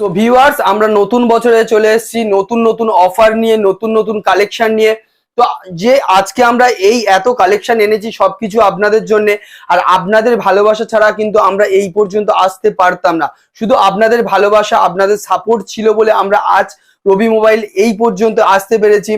So viewers আমরা নতুন বছরে চলে এসেছি, নতুন নতুন অফার নিয়ে, নতুন নতুন কালেকশন নিয়ে। তো, যে আজকে আমরা এই এত কালেকশন এনেছি, সবকিছু আপনাদের জন্য, আর আপনাদের ভালোবাসা ছাড়া কিন্তু আমরা এই পর্যন্ত আসতে পারতাম না। শুধু আপনাদের ভালোবাসা, আপনাদের সাপোর্ট ছিল বলে আমরা আজ রবি মোবাইল এই পর্যন্ত আসতে পেরেছি।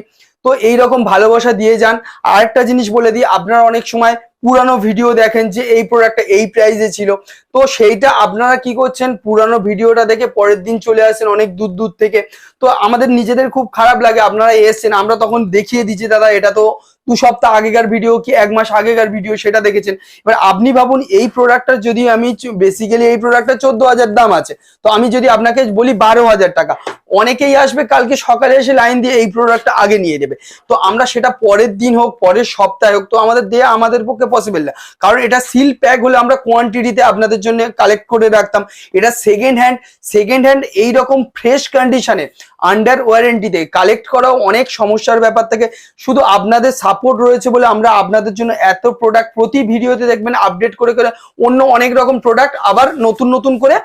তো এই রকম ভালোবাসা দিয়ে যান। আর একটা জিনিস বলে দিই, আপনারা অনেক সময় পুরানো ভিডিও দেখেন যে এই প্রোডাক্টটা এই প্রাইসে ছিল। তো সেইটা আপনারা কি করছেন? পুরানো ভিডিওটা দেখে পরের দিন চলে আসেন অনেক দূর দূর থেকে। তো আমাদের নিজেদের খুব খারাপ লাগে, আপনারা এসছেন, আমরা তখন দেখিয়ে দিচ্ছি, দাদা, এটা তো দু সপ্তাহ আগেকার ভিডিও কি, এক মাস আগেকার ভিডিও সেটা দেখেছেন। এবার আপনি ভাবুন, এই প্রোডাক্টটা যদি আমি বেসিক্যালি এই প্রোডাক্টটা চোদ্দ হাজার দাম আছে, তো আমি যদি আপনাকে বলি বারো হাজার টাকা, অনেকেই আসবে কালকে সকালে এসে লাইন দিয়ে এই প্রোডাক্টটা আগে নিয়ে যাবে তো আমরা সেটা পরের দিন হোক, পরের সপ্তাহে হোক, তো আমাদের দেয়া আমাদের পক্ষে পসিবল না। কারণ এটা সিল প্যাক হলে আমরা কোয়ান্টিটিতে আপনাদের জন্য কালেক্ট করে রাখতাম। এটা সেকেন্ড হ্যান্ড সেকেন্ড হ্যান্ড এইরকম ফ্রেশ কন্ডিশনে আন্ডার ওয়ারেন্টিতে কালেক্ট করাও অনেক সমস্যার ব্যাপার থাকে। শুধু আপনাদের সাপোর্ট রয়েছে বলে আমরা আপনাদের জন্য এত প্রোডাক্ট প্রতি ভিডিওতে দেখবেন আপডেট করে করে অন্য অনেক রকম প্রোডাক্ট আবার নতুন নতুন করে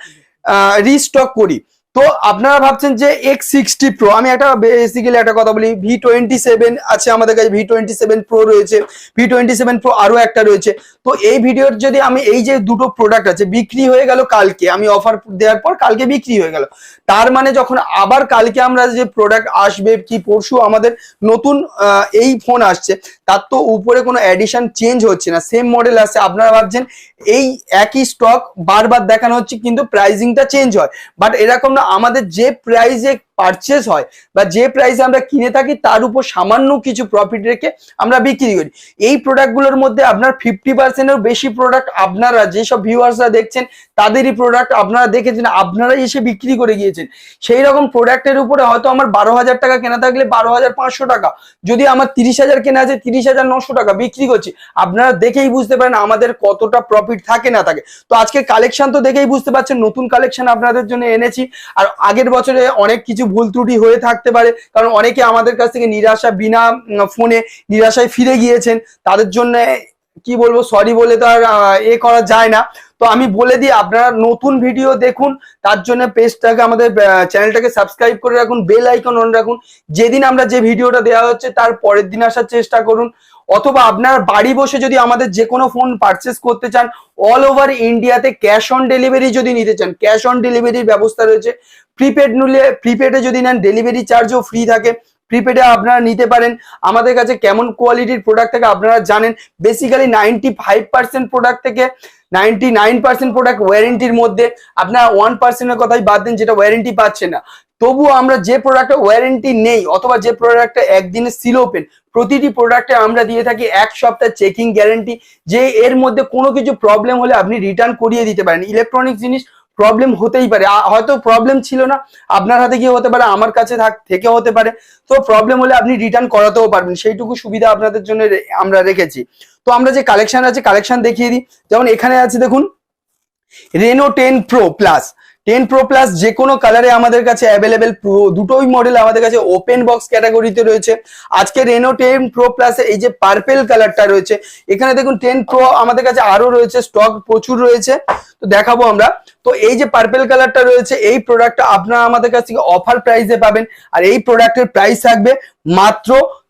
রিস্টক করি। তো আপনারা ভাবছেন যে এক্স সিক্সটি প্রো আমি একটা বেসিক্যালি একটা কথা বলি ভি টোয়েন্টি সেভেন আছে আমাদের কাছে ভি টোয়েন্টি সেভেন প্রো রয়েছে ভি টোয়েন্টি সেভেন প্রো আরও একটা রয়েছে। তো এই ভিডিওর যদি আমি এই যে দুটো প্রোডাক্ট আছে, বিক্রি হয়ে গেল কালকে, আমি অফার দেওয়ার পর কালকে বিক্রি হয়ে গেল। তার মানে যখন আবার কালকে আমরা যে প্রোডাক্ট আসবে কি পরশু আমাদের নতুন এই ফোন আসছে, তার তো উপরে কোনো অ্যাডিশন চেঞ্জ হচ্ছে না। সেম মডেল আছে, আপনারা ভাবছেন এই একই স্টক বারবার দেখানো হচ্ছে, কিন্তু প্রাইজিংটা চেঞ্জ হয়। বাট এরকম না, আমাদের যে প্রাইজে পারচেস হয় বা যে প্রাইসে আমরা কিনে থাকি তার উপর সামান্য কিছু প্রফিট রেখে আমরা বিক্রি করি। এই প্রোডাক্টগুলোর মধ্যে আপনার ফিফটি পার্সেন্টের বেশি প্রোডাক্ট আপনারা, যেসব ভিউয়ার্সরা দেখছেন, তাদেরই প্রোডাক্ট আপনারা দেখেছেন, আপনারাই এসে বিক্রি করে গিয়েছেন। সেই রকম প্রোডাক্টের উপরে হয়তো আমার বারো হাজার টাকা কেনা থাকলে বারো হাজার পাঁচশো টাকা। যদি আমার তিরিশ হাজার কেনা আছে, তিরিশ হাজার নশো টাকা বিক্রি করছি, আপনারা দেখেই বুঝতে পারেন আমাদের কতটা প্রফিট থাকে না থাকে। তো আজকে কালেকশন তো দেখেই বুঝতে পারছেন, নতুন কালেকশন আপনাদের জন্য এনেছি। আর আগের বছরে অনেক কিছু ভুল ত্রুটি হয়ে থাকতে পারে। কারণ অনেকে আমাদের কাছ থেকে নিরাশা বিনা ফোনে নিরাশায় ফিরে গিয়েছেন। তাদের জন্য কি বলব সরি বলে তো আর এ করা যায় না। তো আমি বলে দিই, আপনারা নতুন ভিডিও দেখুন, তার জন্য পেজটাকে আমাদের চ্যানেলটাকে সাবস্ক্রাইব করে রাখুন বেল আইকন অন রাখুন। যেদিন আমরা যে ভিডিওটা দেওয়া হচ্ছে, তার পরের দিন আসার চেষ্টা করুন। অথবা আপনার বাড়ি বসে যদি আমাদের যে কোনো ফোন পারচেস করতে চান অল ওভার ইন্ডিয়াতে ক্যাশ অন ডেলিভারি যদি নিতে চান ক্যাশ অন ডেলিভারির ব্যবস্থা রয়েছে। প্রিপেড নিলে প্রিপেডে যদি নেন ডেলিভারি চার্জও ফ্রি থাকে। প্রিপেডে আপনারা নিতে পারেন। আমাদের কাছে কেমন কোয়ালিটির প্রোডাক্ট থাকে, আপনারা জানেন। Basically ninety five percent product থেকে নাইনটি নাইন পার্সেন্ট প্রোডাক্ট ওয়ারেন্টির মধ্যে আপনারা ওয়ান পার্সেন্টের কথাই বাদ দেন, যেটা ওয়ারেন্টি পাচ্ছে না। তবুও আমরা যে প্রোডাক্টে ওয়ারেন্টি নেই, অথবা যে প্রোডাক্টটা একদিনে সিল ওপেন প্রতিটি প্রোডাক্টে আমরা দিয়ে থাকি এক সপ্তাহ চেকিং গ্যারেন্টি যে এর মধ্যে কোনো কিছু প্রবলেম হলে আপনি রিটার্ন করিয়ে দিতে পারেন। ইলেকট্রনিক জিনিস প্রবলেম হতেই পারে। হয়তো প্রবলেম ছিল না, আপনার হাতে গিয়ে হতে পারে, আমার কাছে থাক হতে পারে। তো প্রবলেম হলে আপনি রিটার্ন করাতেও পারবেন। সেইটুকু সুবিধা আপনাদের জন্য আমরা রেখেছি। তো আমরা যে কালেকশন আছে কালেকশন দেখিয়ে দিই। যেমন এখানে আছে, দেখুন Reno ten pro plus ten pro plus যে কোনো কালারে আমাদের কাছে অ্যাভেলেবেল দুটোই মডেল আমাদের কাছে ওপেন বক্স ক্যাটাগরিতে রয়েছে। আজকে রেনো টেন প্রো প্লাসে এই যে পার্পেল কালারটা রয়েছে, এখানে দেখুন টেন প্রো আমাদের কাছে আরও রয়েছে স্টক প্রচুর রয়েছে। তো দেখাবো আমরা। তো এই যে পার্পেল কালারটা রয়েছে, এই প্রোডাক্টটা আপনারা আমাদের কাছ থেকে অফার প্রাইসে পাবেন। আর এই প্রোডাক্টের প্রাইস থাকবে মাত্র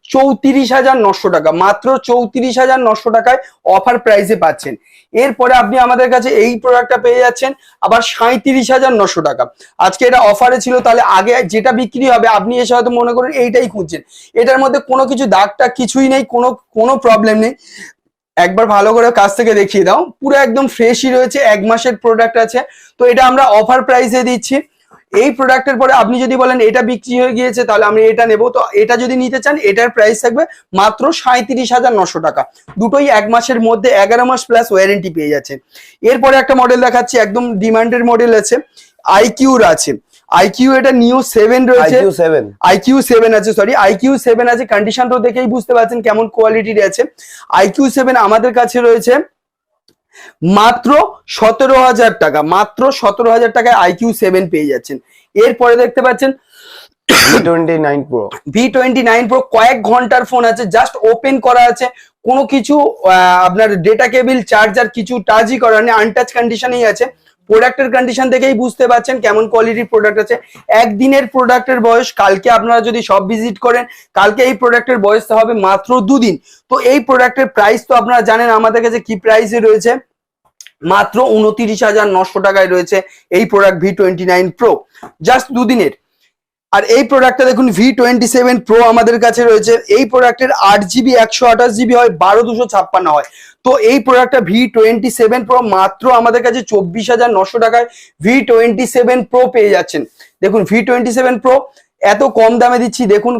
চৌত্রিশ হাজার নশো টাকা, মাত্র চৌত্রিশ হাজার নশো টাকায় অফার প্রাইসে পাচ্ছেন। এরপরে আপনি আমাদের কাছে এই প্রোডাক্টটা পেয়ে যাচ্ছেন আবার সাঁত্রিশ হাজার নশো টাকা। আজকে এটা অফারে ছিল, তাহলে আগে যেটা বিক্রি হবে, আপনি এসে হয়তো মনে করেন এইটাই খুঁজছেন। এটার মধ্যে কোনো কিছু দাগটা কিছুই নেই, কোনো কোনো প্রবলেম নেই। একবার ভালো করে কাছ থেকে দেখিয়ে দাও। পুরো একদম ফ্রেশই রয়েছে, এক মাসের প্রোডাক্ট আছে। তো এটা আমরা অফার প্রাইসে দিচ্ছি। এই প্রোডাক্টের পরে আপনি যদি বলেন এটা বিক্রি হয়ে গিয়েছে তাহলে আমি এটা নেব। তো এটা যদি নিতে চান এটার প্রাইস থাকবে মাত্র সাঁত্রিশ হাজার নশো টাকা। দুটোই এক মাসের মধ্যে এগারো মাস প্লাস ওয়ারেন্টি পেয়ে যাচ্ছে। এরপরে একটা মডেল দেখাচ্ছি একদম ডিমান্ডের মডেল আছে আইকিউর আছে। আইকিউ এটা নিউ সেভেন রয়েছে। আইকিউ সেভেন আইকিউ সেভেন আছে সরি আইকিউ সেভেন আছে। কন্ডিশন তো দেখেই বুঝতে পারছেন কেমন কোয়ালিটির আছে। আইকিউ সেভেন আমাদের কাছে রয়েছে মাত্র সতেরো হাজার টাকা মাত্র সতেরো হাজার টাকায় আইকিউ সেভেন পেয়ে যাচ্ছেন। এরপরে দেখতে পাচ্ছেন twenty nine pro V twenty nine pro কয়েক ঘণ্টার ফোন আছে জাস্ট ওপেন করা আছে। কোনো কিছু আহ, আপনার ডেটা কেবিল চার্জার কিছু টাচই করা নেই আনটাচ কন্ডিশনেই আছে। প্রোডাক্টের কন্ডিশন দেখেই বুঝতে পারছেন কেমন কোয়ালিটির প্রোডাক্ট আছে। একদিনের প্রোডাক্টের বয়স, কালকে আপনারা যদি সব ভিজিট করেন, কালকে এই প্রোডাক্টের বয়স হবে মাত্র দুদিন। তো এই প্রোডাক্টের প্রাইস তো আপনারা জানেন, আমাদের কাছে কি প্রাইসে রয়েছে? মাত্র উনত্রিশ হাজার নশো টাকায় রয়েছে এই product V twenty nine pro just দুদিনের। আর এই প্রোডাক্টটা দেখুন ভি টোয়েন্টি সেভেন প্রো আমাদের কাছে রয়েছে। এই প্রোডাক্টের আট জিবি একশো আঠাশ জিবি হয়, বারো দুশো ছাপ্পান্ন হয়। তো এই প্রোডাক্টটা ভি টোয়েন্টি সেভেন প্রো মাত্র আমাদের কাছে চব্বিশ হাজার নশো টাকায় ভি টোয়েন্টি সেভেন প্রো পেয়ে যাচ্ছেন। দেখুন ভি টোয়েন্টি সেভেন প্রো এত কম দামে দিচ্ছি, দেখুন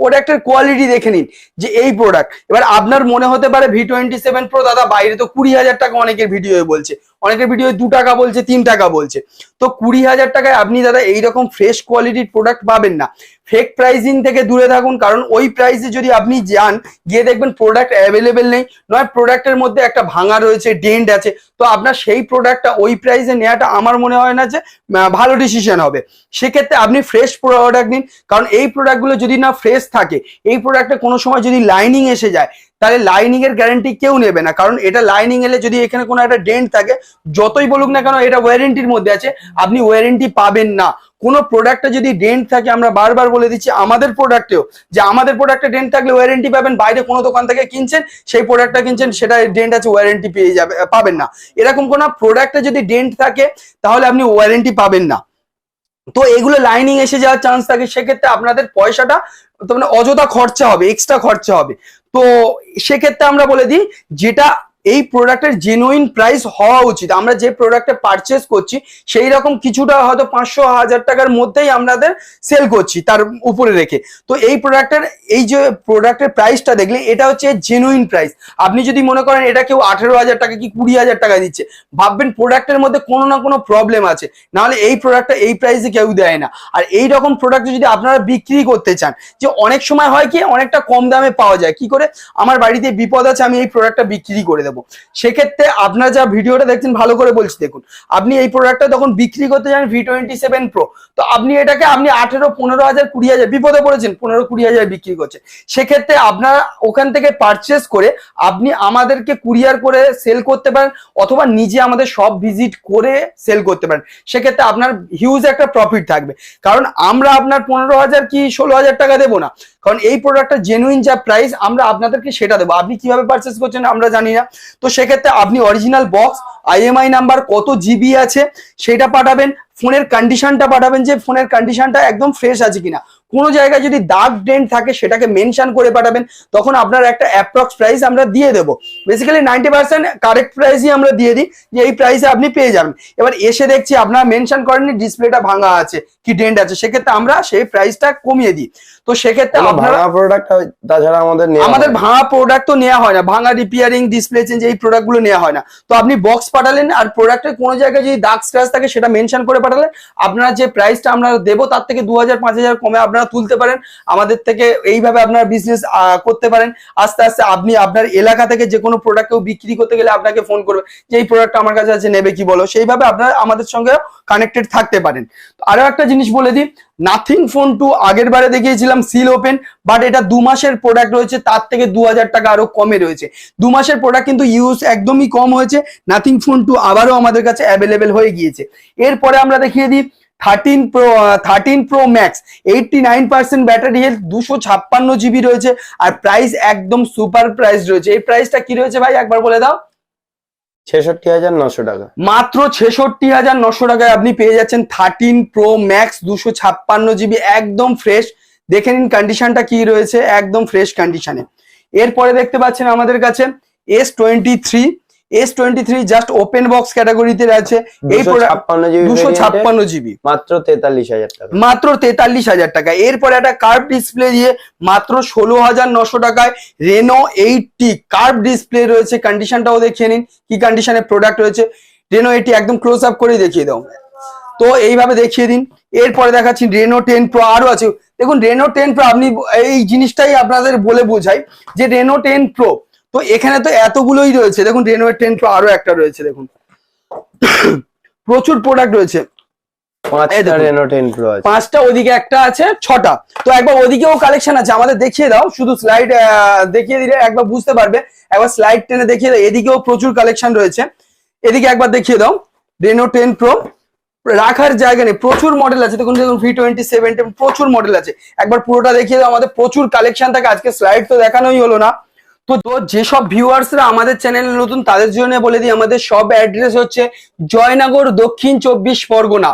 প্রোডাক্টের কোয়ালিটি দেখে নিন যে এই প্রোডাক্ট এবার আপনার মনে হতে পারে ভি টোয়েন্টি সেভেন প্রো দাদা, বাইরে তো কুড়ি হাজার টাকা অনেকের ভিডিও বলছে। অনেকের ভিডিও দু টাকা বলছে, তিন টাকা বলছে। তো কুড়ি হাজার টাকায় আপনি দাদা এইরকম ফ্রেশ কোয়ালিটির প্রোডাক্ট পাবেন না। ফেক প্রাইসিং থেকে দূরে থাকুন, কারণ ওই প্রাইসে যদি আপনি যান, গিয়ে দেখবেন প্রোডাক্ট অ্যাভেলেবেল নেই। নয় প্রোডাক্টের মধ্যে একটা ভাঙা রয়েছে ডেন্ট আছে। তো আপনার সেই প্রোডাক্টটা ওই প্রাইসে নেওয়াটা আমার মনে হয় না যে ভালো ডিসিশন হবে। সেক্ষেত্রে আপনি ফ্রেশ প্রোডাক্ট নিন, কারণ এই প্রোডাক্টগুলো যদি না ফ্রেশ থাকে, এই প্রোডাক্টে কোনো সময় যদি লাইনিং এসে যায় তাহলে লাইনিং এর গ্যারান্টি কেউ নেবে না। কারণ এটা লাইনিং এলে যদি এখানে কোনো একটা ডেন্ট থাকে, যতই বলুক না কেন, এটা ওয়ারেন্টির মধ্যে আছে। আপনি ওয়ারেন্টি পাবেন না। কোনো প্রোডাক্টে যদি ডেন্ট থাকে, আমরা বারবার বলে দিচ্ছি, আমাদের প্রোডাক্টেও যে আমাদের প্রোডাক্টে ডেন্ট থাকলে ওয়ারেন্টি পাবেন, বাইরে কোনো দোকান থেকে কিনছেন, সেই প্রোডাক্টটা কিনছেন, সেটা ডেন্ট আছে ওয়ারেন্টি পেয়ে যাবে, পাবেন না। এরকম কোনো প্রোডাক্টে যদি ডেন্ট থাকে, তাহলে আপনি ওয়ারেন্টি পাবেন না। তো এগুলো লাইনিং এসে যাওয়ার চান্স থাকে। সেক্ষেত্রে আপনাদের পয়সাটা, তো মানে অযথা খরচা হবে এক্সট্রা খরচা হবে। তো সেক্ষেত্রে আমরা বলে দিই যেটা এই প্রোডাক্টের জেনুইন প্রাইস হওয়া উচিত। আমরা যে প্রোডাক্টে পারচেস করছি, সেই রকম কিছুটা হয়তো পাঁচশো, হাজার টাকার মধ্যেই আমাদের সেল করছি তার উপরে রেখে। তো এই প্রোডাক্টের এই যে প্রোডাক্টের প্রাইসটা দেখলে, এটা হচ্ছে জেনুইন প্রাইস আপনি যদি মনে করেন এটা কেউ আঠেরো হাজার টাকা কি কুড়ি হাজার টাকা দিচ্ছে, ভাববেন প্রোডাক্টের মধ্যে কোনো না কোনো প্রবলেম আছে। নাহলে এই প্রোডাক্টটা এই প্রাইসে কেউ দেয় না। আর এই রকম প্রোডাক্ট যদি আপনারা বিক্রি করতে চান, যে অনেক সময় হয় কি, অনেকটা কম দামে পাওয়া যায়। কি করে? আমার বাড়িতে বিপদ আছে, আমি এই প্রোডাক্টটা বিক্রি করে দেবো। সেক্ষেত্রে আপনার যা ভিডিওটা দেখছেন, ভালো করে বলছি দেখুন। আপনি এই প্রোডাক্টটা তখন বিক্রি করতে যান ভি টোয়েন্টি সেভেন প্রো তো আপনি এটাকে, আপনি আঠেরো, পনেরো হাজার, কুড়ি হাজার, বিপদে পড়েছেন, পনেরো, কুড়ি হাজার বিক্রি করছেন সেক্ষেত্রে আপনার ওখান থেকে পারচেস করে আপনি আমাদেরকে কুরিয়ার করে সেল করতে পারেন, অথবা নিজে আমাদের সব ভিজিট করে সেল করতে পারেন। সেক্ষেত্রে আপনার হিউজ একটা প্রফিট থাকবে। কারণ আমরা আপনার পনেরো হাজার কি ষোলো হাজার টাকা দেবো না। কারণ এই প্রোডাক্টটা জেনুইন যা প্রাইস আমরা আপনাদেরকে সেটা দেবো। আপনি কীভাবে পারচেস করছেন আমরা জানি না। তো সেক্ষেত্রে আপনি অরিজিনাল বক্স আইএমআই নাম্বার কত জিবি আছে সেটা পাঠাবেন। ফোনের কন্ডিশনটা পাঠাবেন যে ফোনের কন্ডিশনটা একদম ফ্রেশ আছে কিনা। কোনো জায়গায় যদি দাগ ডেন্ট থাকে সেটাকে মেনশন করে পাঠাবেন তখন আপনার একটা অ্যাপ্রক্স প্রাইস আমরা দিয়ে দেবো। বেসিক্যালি নাইনটি পার্সেন্ট কারেক্ট প্রাইসই আমরা দিয়ে দিই যে এই প্রাইসে আপনি পেয়ে যাবেন। এবার এসে দেখছি আপনারা মেনশন করেননি ডিসপ্লেটা ভাঙা আছে কি ডেন্ট আছে সেক্ষেত্রে আমরা সেই প্রাইসটা কমিয়ে দিই। তো সেক্ষেত্রে ভাঙা প্রোডাক্ট তাছাড়া আমাদের আমাদের ভাঙা প্রোডাক্ট তো নেওয়া হয় না। ভাঙা রিপেয়ারিং ডিসপ্লে চেঞ্জ এই প্রোডাক্টগুলো নেওয়া হয় না। তো আপনি বক্স পাঠালেন আর প্রোডাক্টের কোনো জায়গায় যদি দাগ স্ক্র্যাচ থাকে সেটা মেনশন করে পাঠালেন আপনারা যে প্রাইসটা আমরা দেবো তার থেকে দু হাজার কমে আপনারা তুলতে পারেন। আমাদের থেকে এইভাবে আপনারা বিজনেস করতে পারেন। আস্তে আস্তে আপনি আপনার এলাকা থেকে যে কোনো প্রোডাক্ট কেউ বিক্রি করতে গেলে আপনাকে ফোন করবে যে, এই প্রোডাক্টটা আমার কাছে আছে, নেবে কি বলো? সেইভাবে আপনারা আমাদের সঙ্গে কানেক্টেড থাকতে পারেন। আরও একটা জিনিস বলে দিই নাথিং ফোন টু আগের বারে দেখিয়েছিলাম সিল ওপেন বাট এটা দু মাসের প্রোডাক্ট রয়েছে, তার থেকে দু হাজার টাকা আরও কমে রয়েছে। দু মাসের প্রোডাক্ট কিন্তু ইউজ একদমই কম হয়েছে নাথিং ফোন টু আবারও আমাদের কাছে অ্যাভেলেবেল হয়ে গিয়েছে। এরপরে আমরা দেখিয়ে দিই thirteen pro thirteen pro max eighty nine percent battery health দুশো ছাপ্পান্ন জিবি রয়েছে, আর প্রাইস একদম সুপার প্রাইস রয়েছে। এই প্রাইসটা কি রয়েছে ভাই? একবার বলে দাও। ছেষট্টি হাজার নশো টাকা। মাত্র ছেষট্টি হাজার নশো টাকায় আপনি পেয়ে যাচ্ছেন থার্টিন প্রো ম্যাক্স দুশো ছাপ্পান্ন জিবি, একদম ফ্রেশ দেখে নিন কন্ডিশনটা কি রয়েছে, একদম ফ্রেশ কন্ডিশনে এরপরে দেখতে পাচ্ছেন আমাদের কাছে S twenty three S twenty three just open box ক্যাটাগরিতে আছে এই দুশো ছাপ্পান্ন জিবি মাত্র তেতাল্লিশ হাজার টাকা। মাত্র তেতাল্লিশ হাজার টাকা। এরপরে একটা কার্ভ ডিসপ্লে দিয়ে মাত্র ষোলো হাজার নশো টাকায় রেনো এইটটি কার্ভ ডিসপ্লে রয়েছে। কন্ডিশনটাও দেখিয়ে নিন কি কন্ডিশনে প্রোডাক্ট রয়েছে। রেনো এইটি একদম ক্লোজ আপ করে দেখিয়ে দাও। তো এইভাবে দেখিয়ে দিন। এরপরে দেখাচ্ছি রেনো টেন প্রো আরও আছে। দেখুন রেনো টেন প্রো আপনি এই জিনিসটাই আপনাদের বলে বোঝাই যে রেনো টেন প্রো তো এখানে তো এতগুলোই রয়েছে। দেখুন রেনো টেন প্রো আরও একটা রয়েছে দেখুন। প্রচুর প্রোডাক্ট রয়েছে। পাঁচটা ওদিকে একটা আছে ছটা। তো একবার ওদিকেও কালেকশন আছে আমাদের দেখিয়ে দাও। শুধু স্লাইড দেখিয়ে দিলে একবার বুঝতে পারবে। একবার স্লাইড টেনে দেখিয়ে দাও এদিকেও প্রচুর কালেকশন রয়েছে। এদিকে একবার দেখিয়ে দাও রেনো টেন প্রো রাখার জায়গা নেই প্রচুর মডেল আছে। দেখুন দেখুন ভি টোয়েন্টি সেভেন প্রচুর মডেল আছে। একবার পুরোটা দেখিয়ে দাও আমাদের প্রচুর কালেকশন থাকে। আজকে স্লাইড তো দেখানোই হলো না। তো যেসব ভিউয়ার্সরা আমাদের চ্যানেলে নতুন, তাদের জন্য বলে দিই, আমাদের সব অ্যাড্রেস হচ্ছে জয়নগর দক্ষিণ চব্বিশ পরগনা।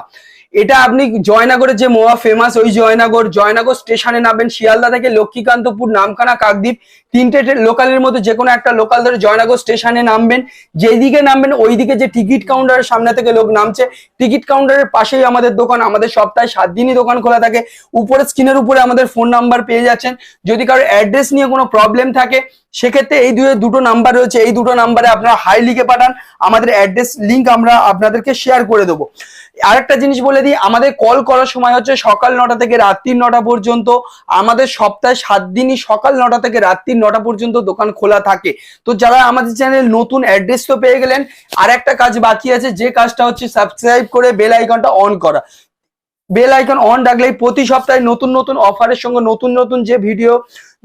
এটা আপনি জয়নগরের যে মোয়া ফেমাস ওই জয়নগর জয়নগর স্টেশনে নামবেন, শিয়ালদা থেকে লক্ষ্মীকান্তপুর, নামখানা, কাকদ্বীপ, তিনটে লোকালের মধ্যে যে কোনো একটা লোকাল ধরে জয়নগর স্টেশনে নামবেন। যেদিকে নামবেন, ওইদিকে যে টিকিট কাউন্টারের সামনে থেকে লোক নামছে। টিকিট কাউন্টারের পাশেই আমাদের দোকান, আমাদের সপ্তাহে সাত দিনই দোকান খোলা থাকে। উপরে স্ক্রিনের উপরে আমাদের ফোন নাম্বার পেয়ে যাচ্ছেন। যদি কারোর অ্যাড্রেস নিয়ে কোনো প্রবলেম থাকে, সেক্ষেত্রে এই দুয়ে দুটো নাম্বার রয়েছে। এই দুটো নাম্বারে আপনারা হাই লিখে পাঠান। আমাদের অ্যাড্রেস লিঙ্ক আমরা আপনাদেরকে শেয়ার করে দেবো। আরেকটা জিনিস বলে দিই আমাদের কল করার সময় হচ্ছে সকাল নটা থেকে রাত্রি নটা পর্যন্ত, আমাদের সপ্তাহে সাত দিনই সকাল নটা থেকে রাত্রি নটা পর্যন্ত দোকান খোলা থাকে। তো যারা আমাদের চ্যানেল নতুন অ্যাড্রেস তো পেয়ে গেলেন আর একটা কাজ বাকি আছে, যে কাজটা হচ্ছে সাবস্ক্রাইব করে বেল আইকনটা অন করা। বেল আইকন অন রাখলেই প্রতি সপ্তাহে নতুন নতুন অফারের সঙ্গে নতুন নতুন যে ভিডিও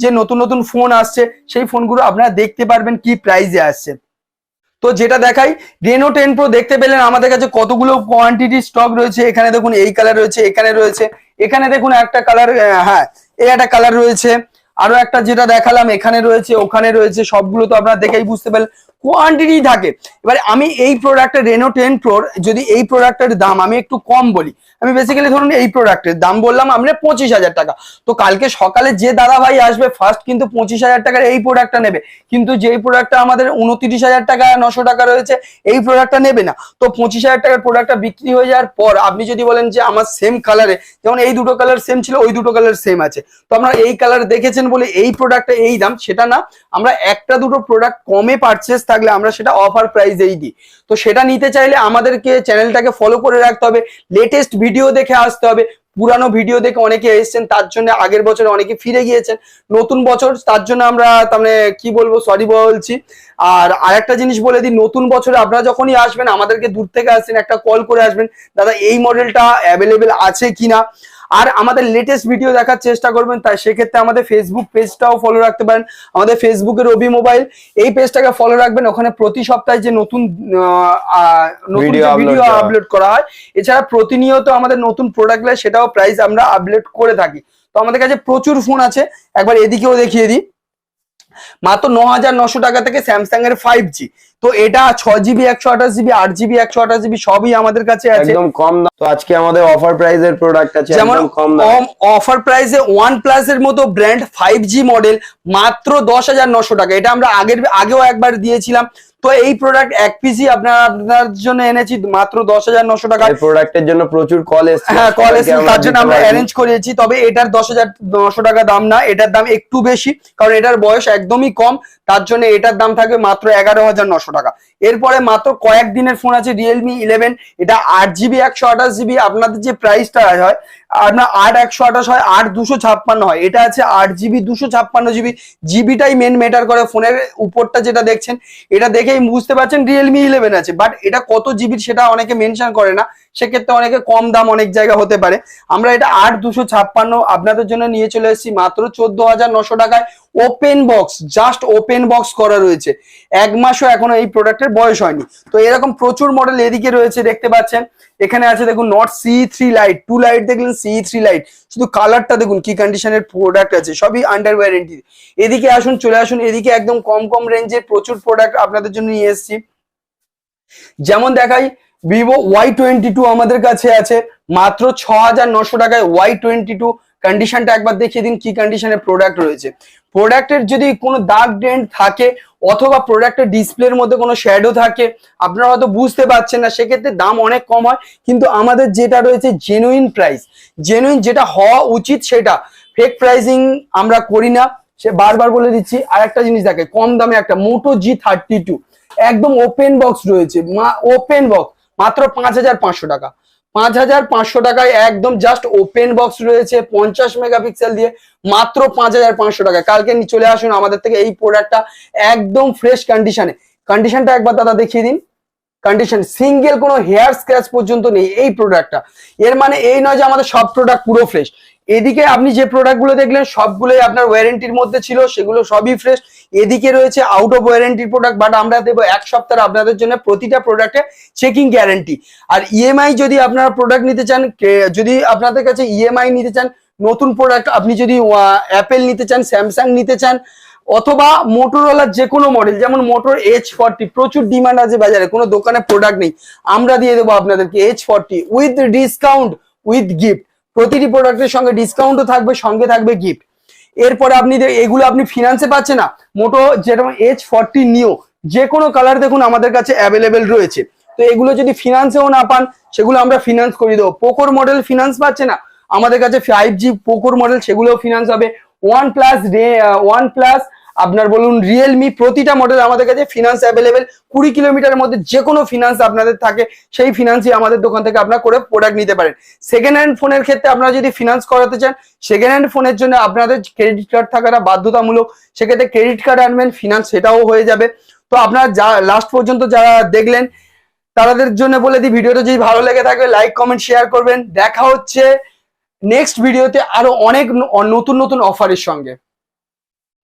যে নতুন নতুন ফোন আসছে, সেই ফোনগুলো আপনারা দেখতে পারবেন কি প্রাইজে আসছে। তো যেটা দেখাই রেনো টেন প্রো দেখতে পেলেন আমাদের কাছে কতগুলো কোয়ান্টিটি স্টক রয়েছে, এখানে দেখুন এই কালার রয়েছে, এখানে রয়েছে, এখানে দেখুন একটা কালার হ্যাঁ এই একটা কালার রয়েছে। আরও একটা যেটা দেখালাম, এখানে রয়েছে, ওখানে রয়েছে, সবগুলো তো আপনারা দেখেই বুঝতে পারলেন কোয়ান্টিটি থাকে। এবারে আমি এই প্রোডাক্টের রেনো টেন প্রোর যদি এই প্রোডাক্টের দাম আমি একটু কম বলি, আমি বেসিক্যালি ধরুন এই প্রোডাক্টের দাম বললাম আমরা পঁচিশ হাজার টাকা। তো কালকে সকালে যে দাদা ভাই আসবে ফার্স্ট কিন্তু পঁচিশ হাজার টাকার এই প্রোডাক্টটা নেবে। কিন্তু যেই প্রোডাক্টটা আমাদের উনত্রিশ হাজার টাকা, নশো টাকা রয়েছে, এই প্রোডাক্টটা নেবে না। তো পঁচিশ হাজার টাকার প্রোডাক্টটা বিক্রি হয়ে যাওয়ার পর আপনি যদি বলেন যে আমার সেম কালারে যেমন এই দুটো কালার সেম ছিল, ওই দুটো কালার সেম আছে। তো আপনারা এই কালার দেখেছেন বলে এই প্রোডাক্টটা এই দাম, সেটা না। আমরা একটা দুটো প্রোডাক্ট কমে পারচেস থাকলে আমরা সেটা অফার প্রাইসেই দিই। তো সেটা নিতে চাইলে আমাদেরকে চ্যানেলটাকে ফলো করে রাখতে হবে। লেটেস্ট ভিডিও দেখে আসতে হবে। পুরানো ভিডিও দেখে অনেকে এসেছেন, তার জন্য আগের বছর অনেকে ফিরে গিয়েছেন। নতুন বছর, তার জন্য আমরা মানে কি বলব সরি বলছি। আর আরেকটা জিনিস বলে দিই, নতুন বছরে আপনারা যখনই আসবেন, আমাদেরকে দূর থেকে আসছেন একটা কল করে আসবেন, দাদা, এই মডেলটা অ্যাভেলেবেল আছে কিনা? আর আমাদের লেটেস্ট ভিডিও দেখার চেষ্টা করবেন তাই সেক্ষেত্রে আমাদের ফেসবুক পেজটাও ফলো রাখতে পারেন। আমাদের ফেসবুকের রবি মোবাইল এই পেজটাকে ফলো রাখবেন। ওখানে প্রতি সপ্তাহে যে নতুন ভিডিও আপলোড করা হয় এছাড়া প্রতিনিয়ত আমাদের নতুন প্রোডাক্ট সেটাও প্রাইস আমরা আপলোড করে থাকি। তো আমাদের কাছে প্রচুর ফোন আছে। একবার এদিকেও দেখিয়ে দিই। মাত্র ন হাজার নশো টাকা থেকে স্যামসাং এর ফাইভ জি তো এটা ছ জিবি একশো আঠাশ জিবি আট জিবি একশো আঠাশ জিবি সবই আমাদের কাছে আছে। একদম কম দাম। তো আজকে আমাদের অফার প্রাইজের প্রোডাক্ট আছে যেমন কম দাম। অফার প্রাইসে ওয়ান প্লাস এর মতো ব্র্যান্ড ফাইভ জি মডেল মাত্র দশ হাজার নশো টাকা। এটা আমরা আগের আগেও একবার দিয়েছিলাম। তো এই প্রোডাক্ট এক পিসি আপনার আপনার জন্য এনেছি মাত্র দশ হাজার নশো টাকা। প্রোডাক্টের জন্য প্রচুর কল এসছে। হ্যাঁ কল এসেছে তার জন্য আমরা অ্যারেঞ্জ করেছি। তবে এটার দশ হাজার নশো টাকা দাম না এটার দাম একটু বেশি। কারণ এটার বয়স একদমই কম। তার জন্য এটার দাম থাকবে মাত্র এগারো হাজার নশো টাকা। এরপরে মাত্র কয়েকদিনের ফোন আছে রিয়েলমি ইলেভেন এটা আট জিবি একশো আঠাশ জিবি আপনাদের যে প্রাইসটা হয় আপনার আট একশো আঠাশ হয়, আট দুশো ছাপ্পান্ন হয়। এটা আছে আট জিবি, দুশো ছাপ্পান্ন জিবি। জিবিটাই মেন মেটার করে ফোনের উপরটা যেটা দেখছেন, এটা দেখেই বুঝতে পারছেন রিয়েলমি ইলেভেন আছে। বাট এটা কত জিবির সেটা অনেকে মেনশন করে না। সেক্ষেত্রে অনেকে কম দাম অনেক জায়গা হতে পারে। আমরা এটা আট দুশো ছাপ্পান্ন আপনাদের জন্য নিয়ে চলে এসেছি মাত্র চোদ্দ হাজার নশো টাকায় open box just open box করা রয়েছে। এক মাসও এখনও এই প্রোডাক্টের বয়স হয়নি। তো এরকম প্রচুর মডেল এদিকে রয়েছে, দেখতে পাচ্ছেন। এখানে আছে দেখুন not C three light two light দেখলেন সি থ্রি লাইট শুধু কালারটা দেখুন, কি কন্ডিশনের প্রোডাক্ট আছে, সবই আন্ডার ওয়ারেন্টি এদিকে আসুন, চলে আসুন, এদিকে একদম কম কম রেঞ্জের প্রচুর প্রোডাক্ট আপনাদের জন্য নিয়ে এসেছি। যেমন দেখাই ভিভো ওয়াই টোয়েন্টি টু আমাদের কাছে আছে, মাত্র ছ হাজার নশো টাকায় ওয়াই টোয়েন্টি টু কন্ডিশনটা একবার দেখিয়ে দিন, কি কন্ডিশনের প্রোডাক্ট রয়েছে। প্রোডাক্টের যদি কোনো দাগ ডেন্ট থাকে অথবা প্রোডাক্টের ডিসপ্লের মধ্যে কোনো শ্যাডো থাকে, আপনারা হয়তো বুঝতে পারছেন না, সেক্ষেত্রে দাম অনেক কম হয়। কিন্তু আমাদের যেটা রয়েছে জেনুইন প্রাইস জেনুইন যেটা হওয়া উচিত সেটা ফেক প্রাইসিং আমরা করি না। সে বারবার বলে দিচ্ছি আর একটা জিনিস দেখে, কম দামে একটা মোটো জি থার্টি টু একদম ওপেন বক্স রয়েছে ওপেন বক্স মাত্র পাঁচ হাজার পাঁচশো টাকা। পাঁচ হাজার পাঁচশো টাকায় একদম জাস্ট ওপেন বক্স রয়েছে পঞ্চাশ মেগাপিক্সেল দিয়ে, মাত্র পাঁচ হাজার পাঁচশো টাকায়। কালকে চলে আসুন আমাদের থেকে এই প্রোডাক্টটা একদম ফ্রেশ কন্ডিশনে কন্ডিশনটা একবার দাদা দেখিয়ে দিন। কন্ডিশন সিঙ্গেল কোনো হেয়ার স্ক্র্যাচ পর্যন্ত নেই এই প্রোডাক্টটা এর মানে এই নয় যে আমাদের সব প্রোডাক্ট পুরো ফ্রেশ এদিকে আপনি যে প্রোডাক্টগুলো দেখলেন, সবগুলোই আপনার ওয়ারেন্টির মধ্যে ছিল, সেগুলো সবই ফ্রেশ এদিকে রয়েছে আউট অফ ওয়ারেন্টির প্রোডাক্ট বাট আমরা দেবো এক সপ্তাহ আপনাদের জন্য প্রতিটা প্রোডাক্টে চেকিং গ্যারেন্টি আর ইএমআই যদি আপনারা প্রোডাক্ট নিতে চান যদি আপনাদের কাছে ইএমআই নিতে চান, নতুন প্রোডাক্ট আপনি যদি অ্যাপেল নিতে চান স্যামসাং নিতে চান, অথবা মোটরওয়ালার যে কোনো মডেল যেমন মোটর এইচ ফর্টি প্রচুর ডিমান্ড আছে বাজারে, কোনো দোকানে প্রোডাক্ট নেই। আমরা দিয়ে দেবো আপনাদেরকে H forty with discount with gift প্রতিটি প্রোডাক্টের সঙ্গে ডিসকাউন্টও থাকবে, সঙ্গে থাকবে গিফট এরপরে আপনি এগুলো আপনি ফিনান্সে পাচ্ছেন না, মোটো যেরকম এইচ ফর্টি নিও যে কোনো কালার দেখুন আমাদের কাছে অ্যাভেলেবেল রয়েছে। তো এগুলো যদি ফিনান্সেও না পান, সেগুলো আমরা ফিনান্স করে দেবো। পোকোর মডেল ফিনান্স পাচ্ছে না, আমাদের কাছে ফাইভ জি পোকোর মডেল সেগুলোও ফিনান্স হবে। ওয়ান প্লাস ওয়ান প্লাস আপনার বলুন রিয়েলমি প্রতিটা মডেল আমাদের কাছে ফিনান্স অ্যাভেলেবেল কুড়ি কিলোমিটারের মধ্যে যে কোনো ফিনান্স আপনাদের থাকে, সেই ফিনান্সই আমাদের দোকান থেকে আপনারা করে প্রোডাক্ট নিতে পারেন। সেকেন্ড হ্যান্ড ফোনের ক্ষেত্রে আপনারা যদি ফিনান্স করাতে চান সেকেন্ড হ্যান্ড ফোনের জন্য আপনাদের ক্রেডিট কার্ড থাকাটা বাধ্যতামূলক। সেক্ষেত্রে ক্রেডিট কার্ড আনবেন ফিনান্স সেটাও হয়ে যাবে। তো আপনারা যা লাস্ট পর্যন্ত যারা দেখলেন, তাদের জন্য বলে দিই, ভিডিওটা যদি ভালো লেগে থাকে লাইক কমেন্ট শেয়ার করবেন। দেখা হচ্ছে নেক্সট ভিডিওতে আরও অনেক নতুন নতুন অফারের সঙ্গে।